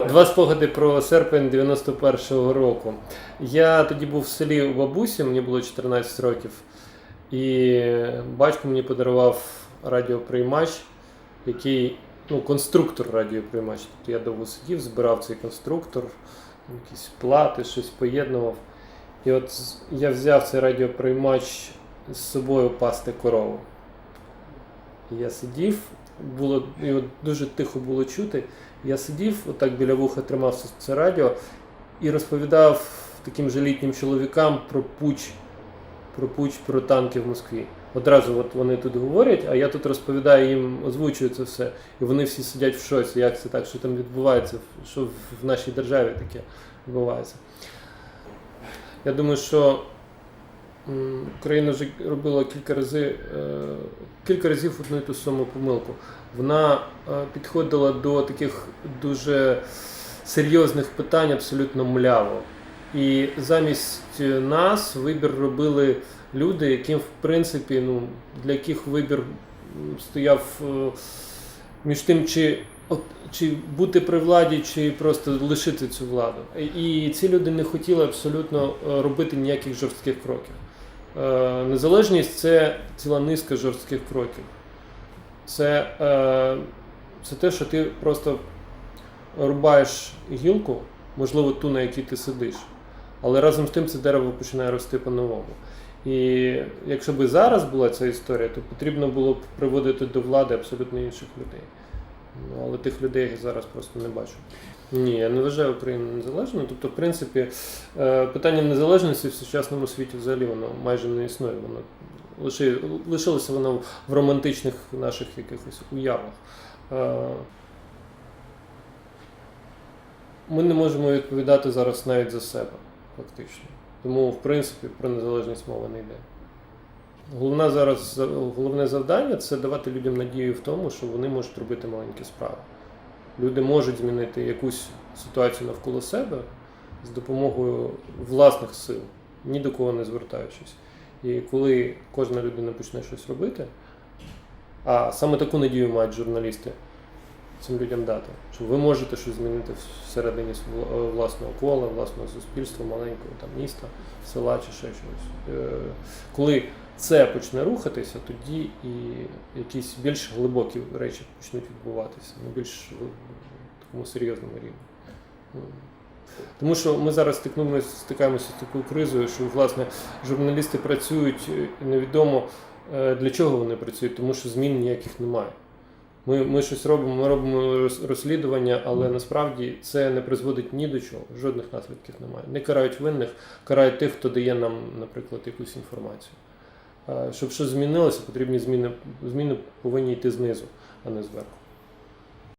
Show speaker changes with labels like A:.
A: Два спогади про серпень 91-го року. Я тоді був в селі у бабусі, мені було 14 років, і батько мені подарував радіоприймач, який, ну, конструктор радіоприймач. Тобто я довго сидів, збирав цей конструктор, якісь плати, щось поєднував. І от я взяв цей радіоприймач з собою пасти корову. Я сидів, було, і дуже тихо було чути. Я сидів, отак біля вуха тримав це- радіо і розповідав таким же літнім чоловікам про пуч, про пуч, про танки в Москві. Одразу от вони тут говорять, а я тут розповідаю їм, озвучую це все. І вони всі сидять в шоці, як це так, що там відбувається, що в нашій державі таке відбувається. Я думаю, що Україна вже робила кілька разів, е, кілька разів одну і ту саму помилку. Вона е, підходила до таких дуже серйозних питань абсолютно мляво. І замість нас вибір робили люди, яким, в принципі, ну, для яких вибір стояв е, між тим, чи, от, чи бути при владі, чи просто лишити цю владу. І ці люди не хотіли абсолютно робити ніяких жорстких кроків. Е, Незалежність це ціла низка жорстких кроків. Це, е, це те, що ти просто рубаєш гілку, можливо, ту, на якій ти сидиш. Але разом з тим це дерево починає рости по-новому. І якщо б зараз була ця історія, то потрібно було б приводити до влади абсолютно інших людей. Але тих людей я зараз просто не бачу. Ні, я не вважаю Україну незалежною. Тобто, в принципі, е, питання незалежності в сучасному світі взагалі воно майже не існує. Воно лиши, лишилося воно в романтичних наших якихось уявах. Е, Ми не можемо відповідати зараз навіть за себе, фактично. Тому, в принципі, про незалежність мова не йде. Головне зараз головне завдання це давати людям надію в тому, що вони можуть робити маленькі справи. Люди можуть змінити якусь ситуацію навколо себе з допомогою власних сил, ні до кого не звертаючись. І коли кожна людина почне щось робити, а саме таку надію мають журналісти цим людям дати, що ви можете щось змінити всередині власного кола, власного суспільства, маленького там міста, села чи ще чогось. Е, Коли це почне рухатися, тоді і якісь більш глибокі речі почнуть відбуватися на більш е, такому серйозному рівні. Тому що ми зараз стикнулися, стикаємося з такою кризою, що власне журналісти працюють е, невідомо е, для чого вони працюють, тому що змін ніяких немає. Ми, ми щось робимо, ми робимо розслідування, але насправді це не призводить ні до чого, жодних наслідків немає. Не карають винних, карають тих, хто дає нам, наприклад, якусь інформацію. Е, Щоб щось змінилося, потрібні зміни, зміни повинні йти знизу, а не зверху.